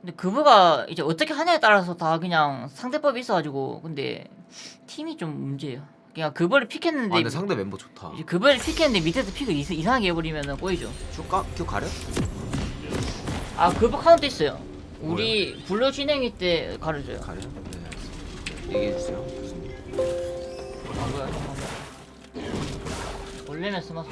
근데 그거가 이제 어떻게 하냐에 따라서 다 그냥 상대법이 있어가지고 근데 팀이 좀 문제예요. 그냥 그거를 아 픽했는데 근데 상대 멤버 좋다. 이제 그거를 픽했는데 밑에서 픽을 이상- 이상하게 해버리면은 꼬이죠. 큐 가려? 아 그거 카운트 있어요. 우리 불러 진행일 때 가르쳐요. 가려? 네. 알겠습니다. 얘기해 주세요. 교수님. 아 뭐야 잠깐만. 원래는 스마트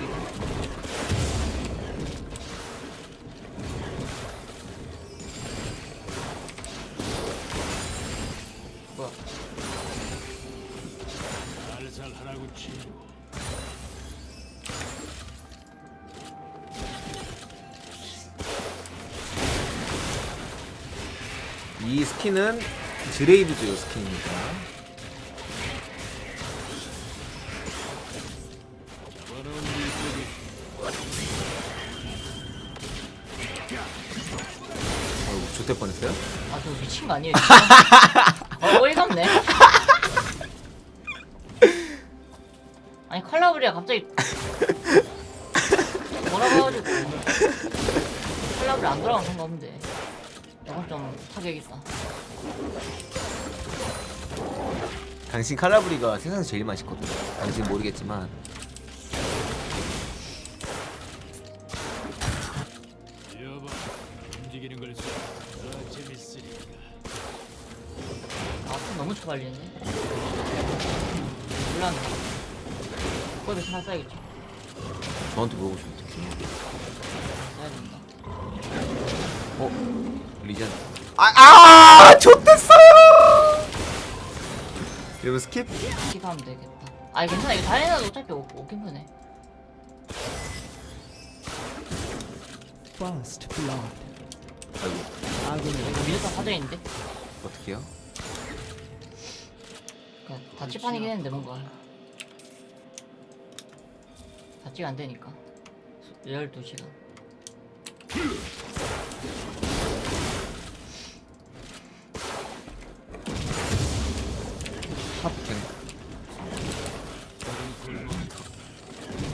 뭐야? 살살 하라고 친구. 이 스킨은 드레이브즈 스킨입니다. 어이구 좋대 뻔했어요? 아 저 미친 거 아니에요? 진짜? 갑자기 뭐라고 해가지고 컬러블 안 돌아가면 상관없는데 이건 좀 타격 있다. 당신 칼라브리가 세상에서 제일 맛있거든. 당신 모르겠지만 여봐 움직이는 걸 쏘. 더 재밌으니까. 아좀 너무 초발리는데. 몰랐네. 거기 하나 써야겠지. 저한테 물어보시면 어떡해요? 써야 된다. 어? 리전 아! 아! 좋댔어요! 여러분 스킵? 킥하면 되겠다. 아니 괜찮아 이거 다이나도 어차피 오- 오긴 보네. First blood. 아이고 아군이 이거 미드가 사져 있는데. 어떡해요? 그냥 다치판이긴 했는데 뭔가 다치가 안 되니까. 12시간. 합갱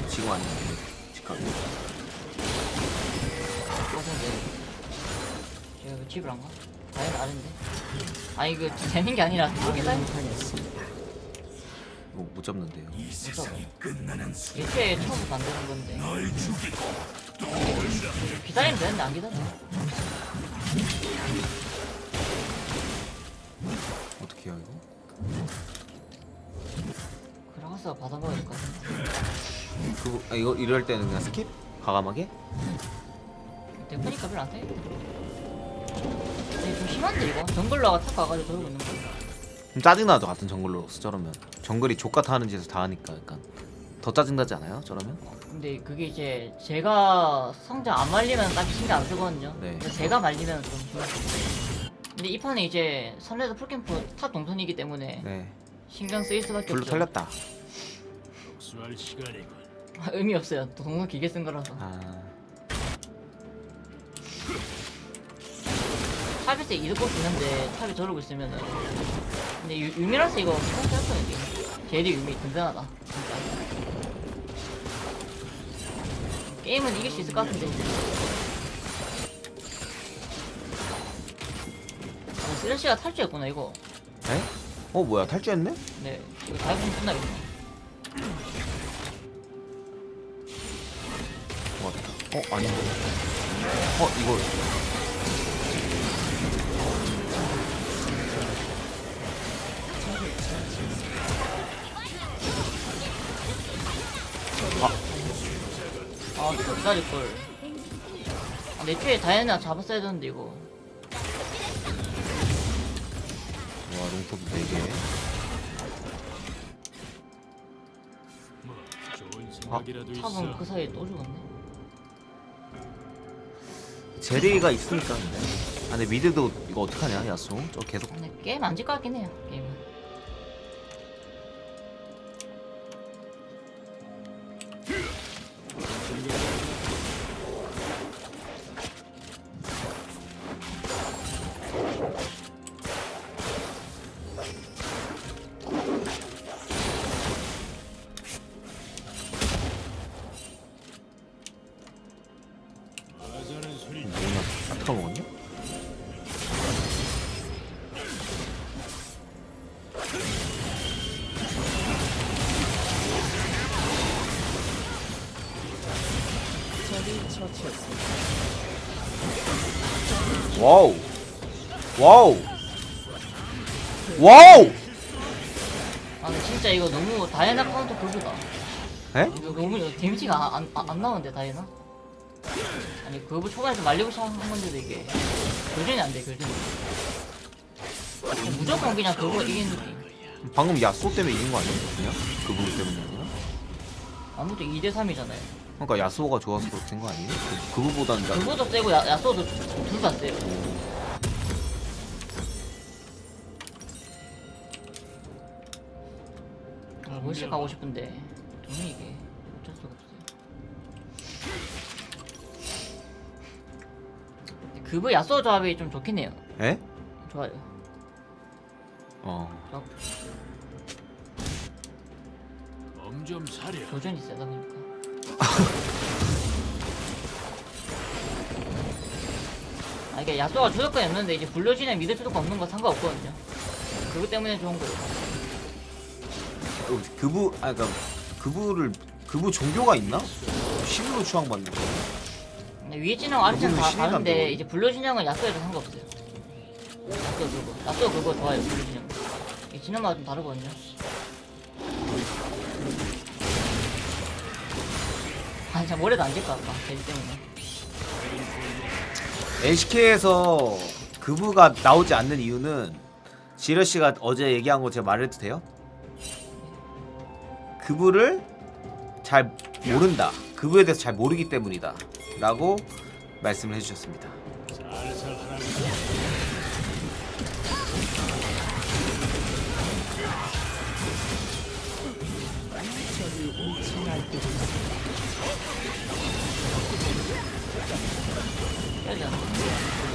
지금 아니면 직각. 어딘데. 제가 왜 집을 안 가? 다이나 아는데? 아니 이거 재는 게 아니라. 여기다 하였습니다. 이거 못 잡는데요 일주에 처음부터 안 되는 건데. 기다리면 되는데 안 기다려. 어떡해요 이거? 그라가스가 받아먹어야 될것 같은데 그거 아, 이거 이럴 때는 그냥 스킵? 과감하게? 대포니까 별로 안 타겠다 근데 좀 심한데 이거? 정글러가 탑 가가지고 저러고 있는 거 좀 짜증나죠 같은 정글로서 저러면 정글이 족같아 하는 짓을 다 하니까 약간 더 짜증나지 않아요? 저러면? 근데 그게 이제 제가 성장 안 말리면 딱히 신경 안 쓰거든요. 네. 근데 제가 말리면 좀. 근데 이 판에 이제 선레드 풀캠프 탑 동선이기 때문에 네 신경 쓰일 수밖에 불로 없죠. 털렸다 복수할 시간이군. 의미 없어요. 또 동선 길게 쓴 거라서. 아 때 이득 볼수 있는데 탑이 저러고 있으면은 근데 유, 유미라서 이거 스타트 할 거야 이게. 제리 유미 든든하다. 진짜. 게임은 이길 수 있을 것 같은데. 아, 쓰레쉬가 탈주했구나 이거. 에? 어 뭐야 탈주했네? 네, 이거 다이브 끝나겠네. 어 아닌데 어 이거 기다릴 걸. 아, 내 뒤에 다이애나 잡았어야 되는데 이거. 와 롱톱 4개 뭐 좋은 생각이라도 있어. 탑은 그 사이에 또 죽었네. 제리가 있으니까 근데 아 근데 미드도 이거 어떡하냐 야수 저 계속 근데 게임 안질것 같긴 해요. 게임 와우 와우 와우 아 근데 진짜 이거 너무 다이애나 카운터 그거다 에? 이거 너무 데미지가 안, 안, 안 나오는데 다이애나? 아니 그거 초반에 좀 말리고 시작한 건데도 이게 교전이 안돼 교전이 무조건 그냥 그거 이기는 느낌 방금 야쏘 때문에 이긴 거 그냥? 그 부분 때문에? 아무도 2대3이잖아요 그러니까 야쏘가 좋아서 그렇게 된거 아니에요? 그, 그거보다는 야, 그거도 세고 야, 야쏘도 둘 다 세요. 아, 월식 가고 싶은데. 돈이 이게 어쩔 수가 없어요. 그브 야쏘 조합이 좀 좋긴 해요. 에? 좋아요. 어. 조합 몸좀 사려. 도전이 세다 보니까 아 이게 야쏘가 주도권이 없는데 이제 불러지냐 미드 주도권 없는 거 상관없거든요. 그것 때문에 좋은 거예요. 어, 그부 아 그니까 그부를 그부 종교가 있나? 신으로 추앙받는 거. 근데 위에 진영 아래 진영 다 신이 다른데. 이제 불러 진영은 야쏘에도 상관없어요. 야쏘 그거 야쏘 그거 좋아요 불러 진영 이 진영마다 좀 다르거든요 아 진짜 머리도 안질것 같다 돼지 때문에 LCK에서 그부가 나오지 않는 이유는 지러 씨가 어제 얘기한 거 제가 말해도 돼요? 그부를 잘 모른다. 그부에 대해서 잘 모르기 때문이다. 라고 말씀을 해주셨습니다.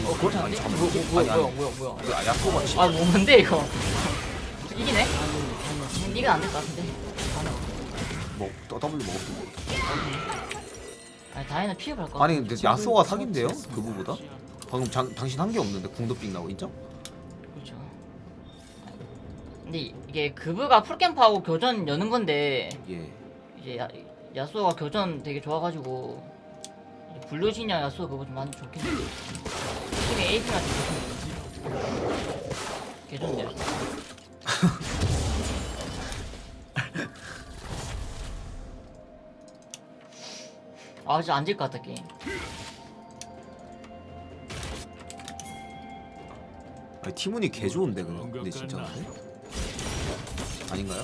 어 괜찮은데? 아니, 뭐, 뭐, 아니, 뭐야 아니. 뭐야 뭐야 이거 야쏘가 치. 아 뭐, 뭔데 이거 이기네? 이건 안 될 것 같은데 뭐 더- 더블 먹었던 거. 아니 다이나 피해 갈 것 아니 같아 근데 야쏘가 사기인데요? 그부보다? 방금 장, 당신 한 게 없는데 궁도 삑 나고 인정? 그렇죠 근데 이게 그브가 풀캠프하고 교전 여는 건데 예. 이제 야, 야쏘가 교전 되게 좋아가지고 블루진이랑 야쏘 그거 좀 많이 좋긴 해 팀이 AP가 좀 좋긴 개 좋네요. 아 진짜 안질 것 같다 게임. 아니 티문이 개 좋은데 그럼 근데 진짜. 근데? 아닌가요?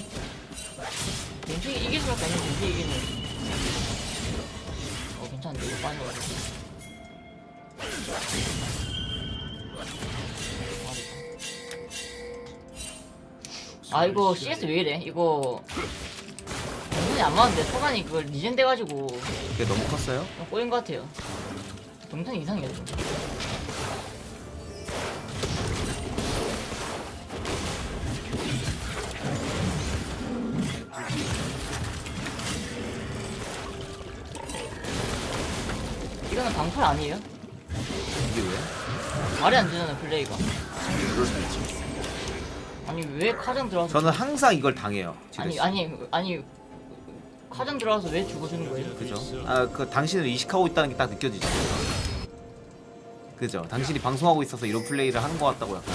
벤치 이길 수밖에 없는 벤치 이기는 이거 빠져가지고 아 이거 CS 왜 이래? 이거 정신이 안 맞는데 초반이 그걸 리젠 돼가지고 그게 너무 컸어요? 좀 꼬인 것 같아요 동선 이상해요 좀 방풀 아니에요? 이게 왜? 말이 안 되잖아 플레이가 그럴 수 있지. 아니 왜 카정 들어와서 저는 항상 이걸 당해요. 지레. 아니 아니 아니 카정 들어와서 왜 죽어주는 거예요? 그죠? 아, 그 당신을 이식하고 있다는 게 딱 느껴지죠. 그죠? 당신이 방송하고 있어서 이런 플레이를 하는 것 같다고 약간.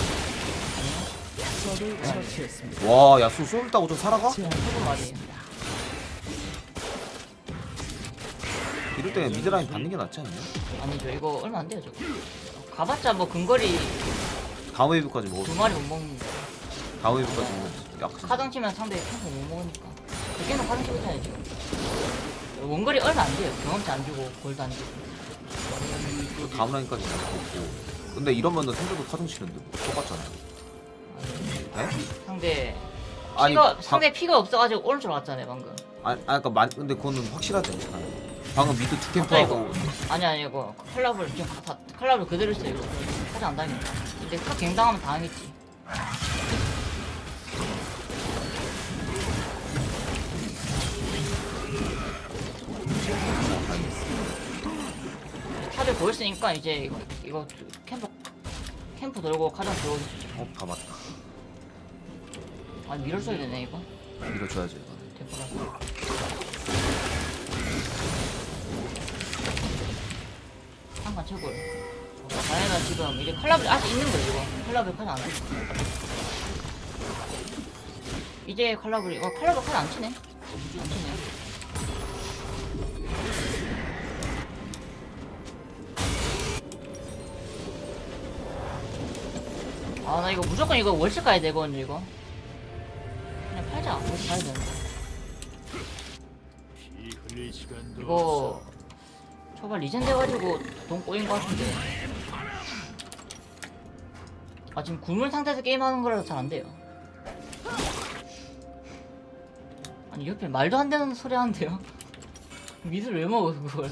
와, 야, 수 쏠 따고 좀 살아가? 그건 말이에요 때 미드라인 받는 게 낫지 않냐? 아니죠 이거 얼마 안 돼요 저거 가봤자 뭐 근거리 다음 웨이브까지 두 먹어. 마리 못 먹는데 다음 웨이브까지는 약간. 카정 치면 상대 탱크 못 먹으니까 그게는 카정 치고 있잖아요 지금 원거리 얼마 안 돼요 경험치 안 주고 골도 안 주고 또 다음 라인까지 잡고. 근데 이러면은 상대도 카정 치는데 뭐 똑같잖아. 네? 상대 피가 방- 상대 피가 없어가지고 오른쪽으로 갔잖아요 방금 아, 아, 만, 근데 그거는 확실하지 않잖아. 방금 미드 투 이거 캠프하고. 아니 아니 이거 컬라블 지금 다 컬라블 그대로 있어요 이거. 카정 안 당했다 근데 카 갱당하면 당했지. 탑에 보였으니까 이제 이거 이거 캠프 캠프 돌고 카정 들어오고 어, 다 맞다. 아 밀어줘야 되네 이거. 밀어줘야죠, 이거는. 대포라서 다이애나 지금. 이제 칼라블 아직 있는 거예요 이거. 칼라블 칸안 해. 이제 칼라블이 어 칼라블 칸안 치네. 안 치네. 아 나 이거 무조건 이거 월식 가야 되거든요 이거. 그냥 팔자. 월식 가야 되는데. 이거 초반 리젠 돼가지고 돈 꼬인 것 같은데 아 지금 굶은 상태에서 게임하는 거라서 잘 안 돼요 아니 옆에 말도 안 되는 소리 하는데요 미술 왜 먹어 그걸.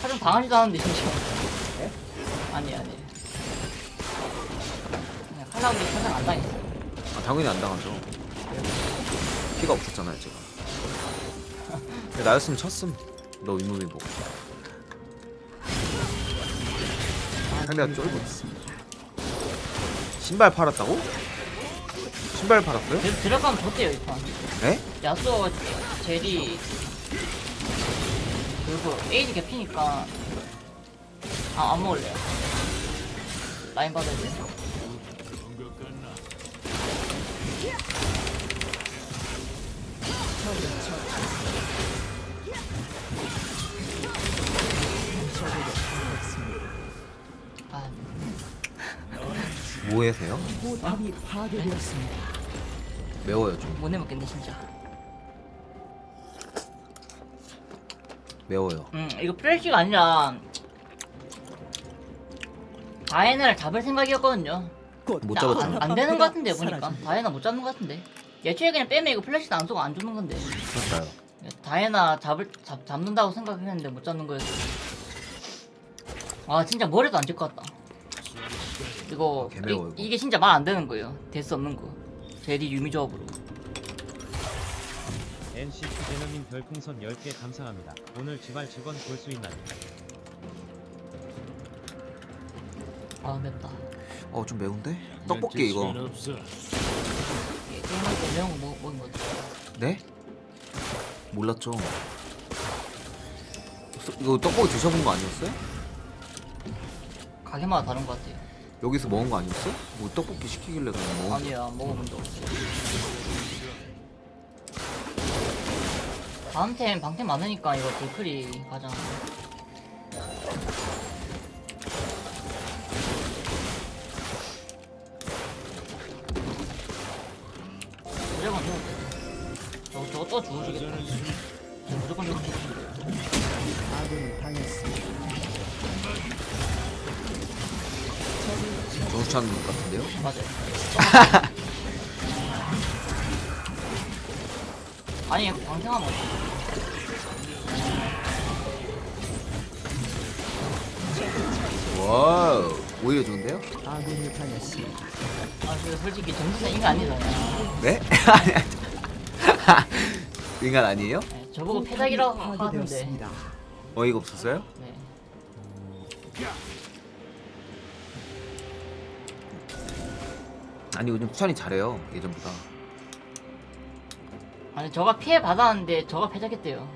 사좀 당하지도 않은데 진짜 아니 아니 그냥 칼라브리 사장 안 당했어요 아, 당연히 안 당하죠. 피가 없었잖아요 제가. 나였으면 쳤음. 너 윗몸이 뭐. 상대가 쫄고 신발 팔았다고? 신발 팔았어요? 그래도 들어가면 졌대요 이판 에? 야수가 제리 그리고 에이지 개피니까 아 안 먹을래요 라인 받아야 돼 뭐 해세요? 포탑이 파괴되었습니다. 매워요 좀. 못 내먹겠네 진짜 매워요. 음 이거 프레쉬가 아니라 다이애나를 잡을 생각이었거든요 곧못 나- 잡았죠. 안, 안 되는 것 같은데 보니까. 다이애나 못 잡는 것 같은데 예초에 그냥 빼면 이거 플래시도 안 쏘고 안 죽는 건데 그럴까요? 다이애나 잡을 잡, 잡는다고 생각했는데 못 잡는 거였어 아 진짜 머리도 안 질 것 같다 이거 개매워, 이거. 이, 게 진짜 말 안 되는 거예요 될 수 없는 거 제리 유미 조합으로 NC 투제너님 별풍선 10개 감사합니다. 오늘 지발 직원 볼 수 있나요? 아 맵다 어 좀 매운데? 떡볶이 이거. 없어. 이 게임할 때 매운 거 먹, 먹은 거 같아 네? 몰랐죠. 소- 이거 떡볶이 드셔본 거 아니었어요? 가게마다 다른 거 같아요 여기서 먹은 거 아니었어? 뭐 떡볶이 시키길래 그냥 먹은 아니야 먹어본 적 없어 다음 템 방템 많으니까 이거 불클이 가장 무조건 돼. 저거 저거 또 죽으시겠다. 저 무조건 죽으시겠다. 아군이 당했습니다. 정수찬 같은데요? 맞아요 아니 방생하면 와우 오히려 좋은데요? 아군이 당했습니다. 아 근데 솔직히 정신은 인간 아니잖아요 네? 인간 아니에요? 네, 저보고 패작이라고 하는데 파괴되었습니다. 어이가 없었어요? 네. 아니 요즘 수찬이 잘해요 예전보다. 아니 저가 피해 받았는데 저가 패작했대요.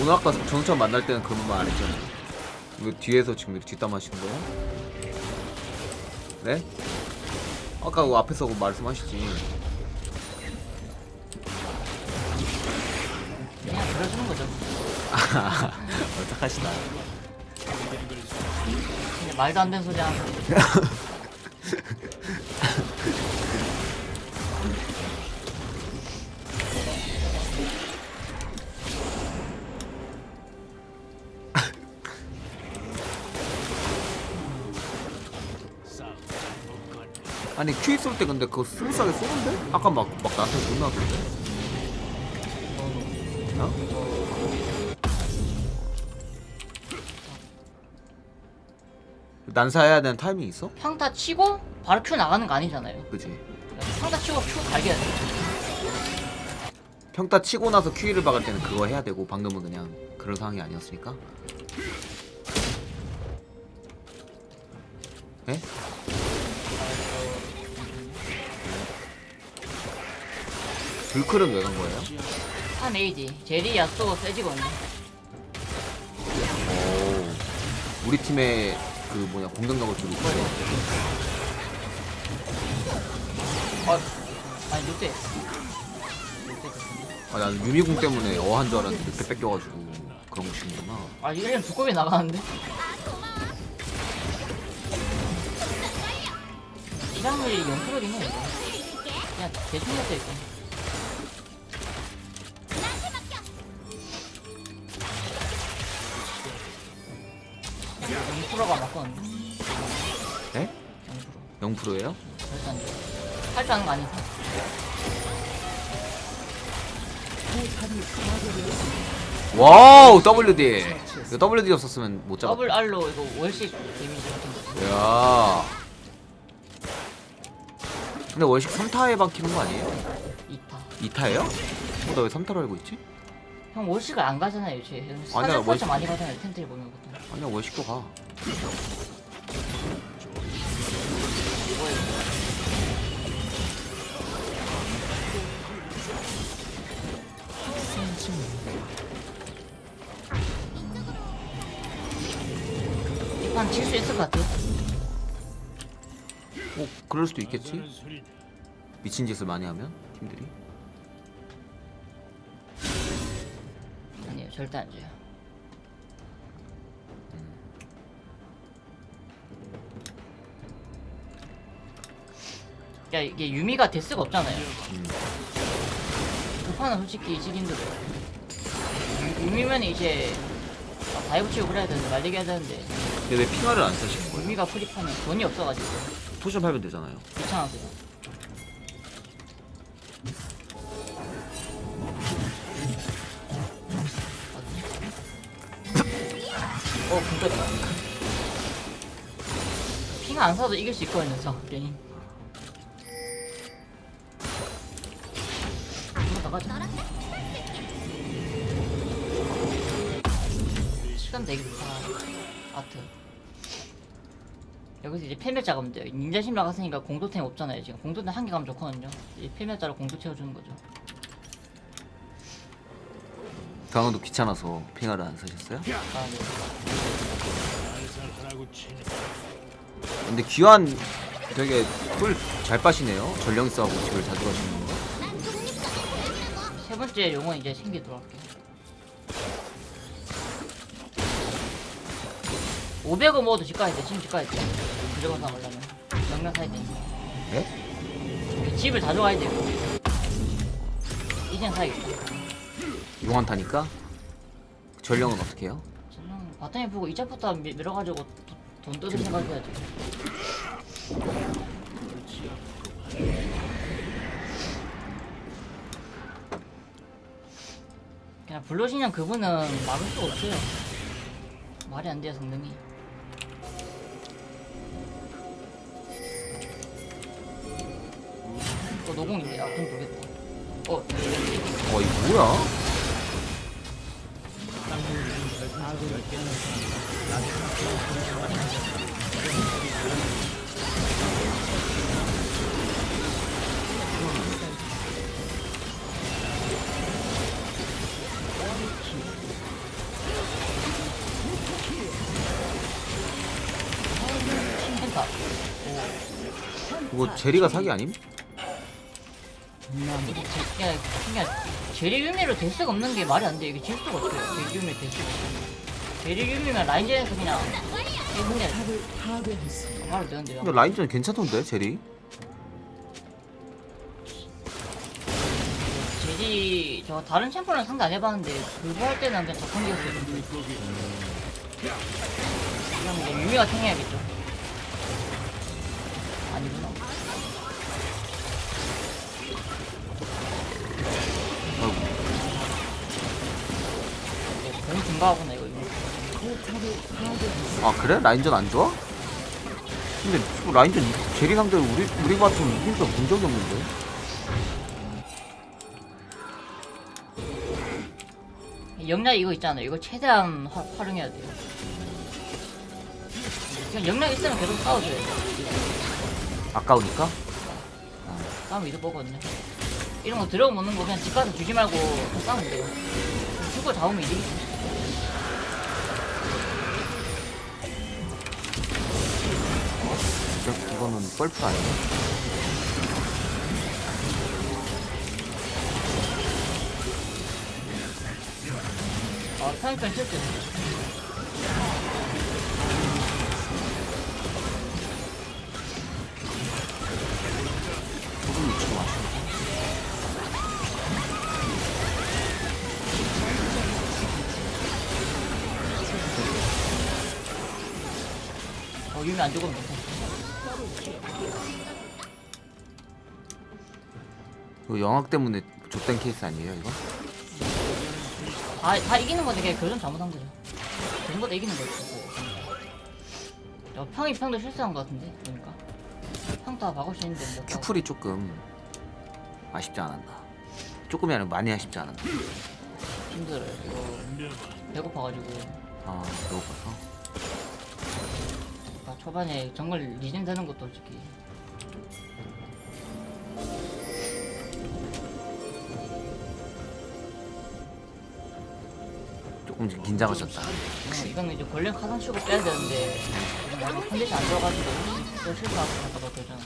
오늘 아까 정수찬 만날 때는 그런 말 안 했잖아요. 뒤에서 지금 이렇게 뒷담 하시는 거예요? 네? 아까 그 앞에서 그 말씀하시지. 그냥 그려주는 거죠. 어떡하시나 그냥 말도 안 되는 소리 건네. 아니 큐이 쏠때 근데 그거 스무스하게 쏘는데? 아까 막, 막 나한테 존나 하던데 어? 난사해야 되는 타이밍 있어? 평타 치고 바로 큐 나가는 거 아니잖아요. 그지. 평타 치고 큐 돼. 평타 치고 나서 큐이를 박을 때는 그거 해야 되고 방금은 그냥 그런 상황이 아니었으니까. 에? 불클은 왜 간 거예요? 3 에이지. 제리 야쏘 세지거든요 우리 팀의 그 뭐냐 공격력을 좀 높여. 아, 아니 늑대. 늑대. 아 나는 유미공 때문에 어한 줄 알았는데 늑대 뺏겨가지고 그런 거 치는구나. 아 이거 1년 두꺼비 나가는데? 이랑률이 0%긴 해 이거 그냥 대충 했어 0% 0%예요? 절대 안 돼. 할줄 아는 거 아니까 포탑이 파괴되었습니다. 와우 WD. 이거 WD 없었으면 못 잡았다. 더블 R로 이거 월식 데미지 같은 거 야. 근데 월식 3타에 박히는 거 아니에요? 2타 2타예요? 어, 나왜 3타로 알고 있지? 형 월식을 안 가잖아요 요새 사전 월식- 살짝 많이 가잖아요 텐트를 보면 보통 아니야 월식도 가. 이판 칠수 있을 것 같아요 뭐 그럴 수도 있겠지. 미친 짓을 많이 하면 팀들이. 아니요 절대 안 줘요 야 이게 유미가 데스가 없잖아요 음. 그 판은 솔직히 이기기 힘들어요 유- 유미면 이제 아, 다이브 치고 그래야 되는데 말리기 해야 되는데 근데 왜 핑화를 안 쓰시는 거예요? 유미가 프리판은 돈이 없어가지고 포션 팔면 되잖아요. 귀찮아서요 어, 굶겼다. 핑 안 사도 이길 수 있거든요, 저 게임. 한번 나가자. 시간 되게 좋다. 아트. 여기서 이제 필멸 작업면 돼요. 닌자심 나갔으니까 공도템 없잖아요. 지금 공도템 한 개 가면 좋거든요. 이 필멸자로 공도 채워주는 거죠. 강원도 귀찮아서 핑화를 안 쓰셨어요? 아, 네. 근데 귀환 되게 꿀 잘 빠시네요. 전령 싸고 집을 자주 가시는 거. 세 번째 용은 이제 챙기도록 할게요. 500원 모아도 집 가야 돼. 지금 집 가야 돼. 무조건 사가려면. 명령 사야 돼. 네? 집을 다 줘가야 돼요. 이젠 사야겠다. 용한 타니까 전령은 어떻게 해요? 저는 바탕에 보고 이자부터 밀- 밀어가지고 도- 돈 뜯을 생각해야지. 그냥 불러시냥 그분은 막을 수 없어요. 말이 안 돼요 성능이. 노공인데 아 그럼 모르겠다. 어 어 이거 뭐야? 이거 제리가 사기 아님? 그냥, 그냥 제리 유미로 될 수가 없는 게 말이 안 돼. 이게 질 수가 없어요. 제리 유미 될 수가 없어. 제리 유미면 라인전에서 그냥 그냥. 말을 되는데요. 근데 라인전 괜찮던데 제리? 제리 저 다른 챔프는 상대 안 해봤는데 그거 할 때는 그냥 적성기였어요. 그럼 이제 유미가 탱해야겠죠. 가하구나 이거. 아 그래? 라인전 안 좋아? 근데 뭐 라인전 이- 제리 상대로 우리 우리 같은 이긴 적본 적이 없는데. 영락 이거 있잖아요. 이거 최대한 화, 활용해야 돼요. 그냥 영락 있으면 계속 싸워줘야 돼요. 아까우니까? 싸움 이득 보거든요. 이런 거 들어먹는 거 그냥 집 가서 주지 말고 그냥 싸우면 돼요. 죽어 잡으면 이득이지. 이거는 뻘프 아니야? 아 넣지 마. 어 유미 안 괜찮아 이거 영악 때문에 좆된 케이스 아니에요 이거? 다, 다 이기는 건데 그냥 교전 잘못한 거죠. 전부 다 이기는 거죠 야, 평이 평도 실수한 거 같은데 그러니까. 평다 막을 수 있는데 뭐. 큐풀이 조금 아쉽지 않았나? 조금이 아니라 많이 아쉽지 않았나? 힘들어요 이거. 배고파가지고. 아 배고파서? 아, 초반에 정글 리젠 되는 것도 솔직히 조금 긴장하셨다. 어, 이거는 이제 골렘 카상 치고 빼야 되는데 뭔가 컨디션 안 좋아가지고 또 실수하고 잠깐 그러잖아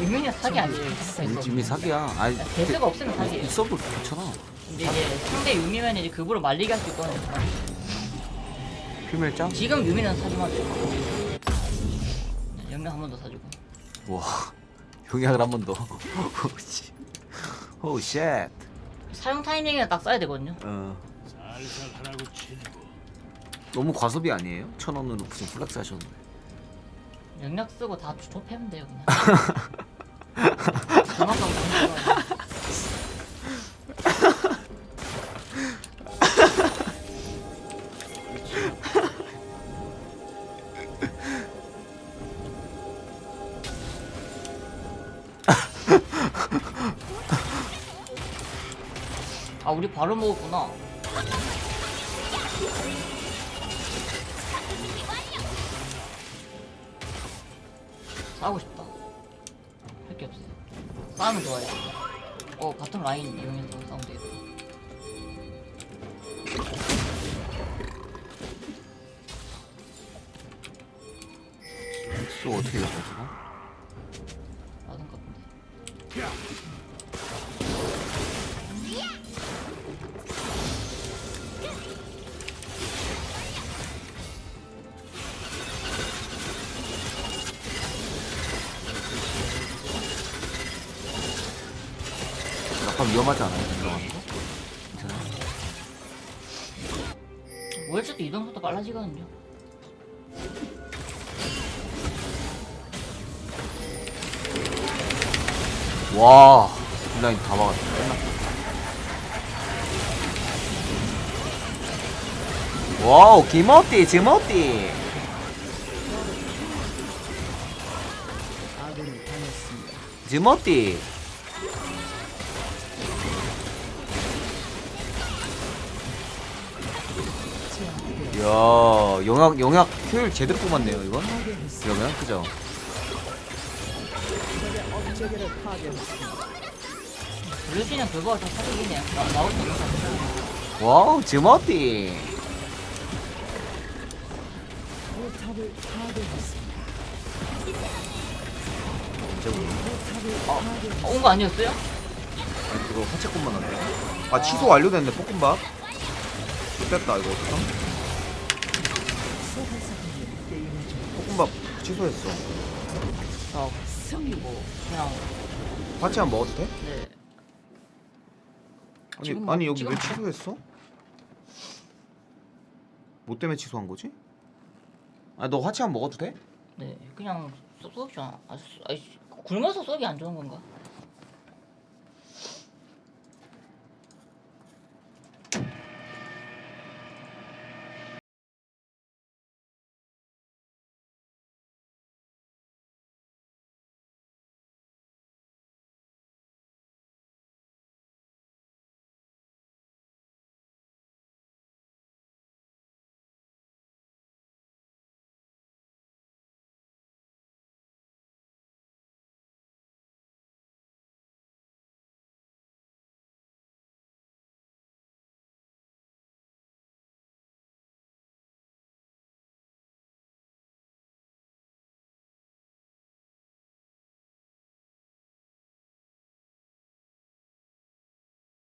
유명이 사기 아니에요 팀이 사기야. 아니 대세가 없으면 사기예요 있어도 괜찮아. 근데 이제 상대 유미면 이제 급으로 말리게 할 수 있거든요 필멸장? 지금 유미는 사주만 줘 영명 한번 더 사주고 와 용약을 한 번 더. 오씨. 오 쉣. 사용 타이밍에 딱 써야 되거든요 어 살살 하라고 친구. 너무 과소비 아니에요? 천 원으로 무슨 플렉스 하셨는데. 영역 쓰고 다 좁히면 돼요 그냥 그만큼 아 우리 바로 먹었구나 약간 위험하지 않아요? 들어가는 거? 괜찮아요? 월주도 이동 속도 빨라지거든요 와 딜라인 다 막았다. 끝났다. 와우 기모띠 지모띠. 지모띠 야 영약 영약 효율 제대로 뽑았네요 이건. 그러면 그죠. 블루시는 그거 해요 나- 나올 수 있는 거 와우 지모띠. 저거. 어, 온거 아니었어요? 이거 화채꽃만 한데 아 취소 완료됐네 볶음밥 됐다 이거 어떡함? 취소했어 저 승리고 그냥 화채 안 먹어도 돼? 네 아니 지금 아니 뭐- 여기 지금 왜 취소했어? 뭐 때문에 취소한 거지? 아너 화채 안 먹어도 돼? 네, 그냥 쏘- 쏘기 좀 아, 쏘- 아이 씨, 굶어서 쏘기 안 좋은 건가?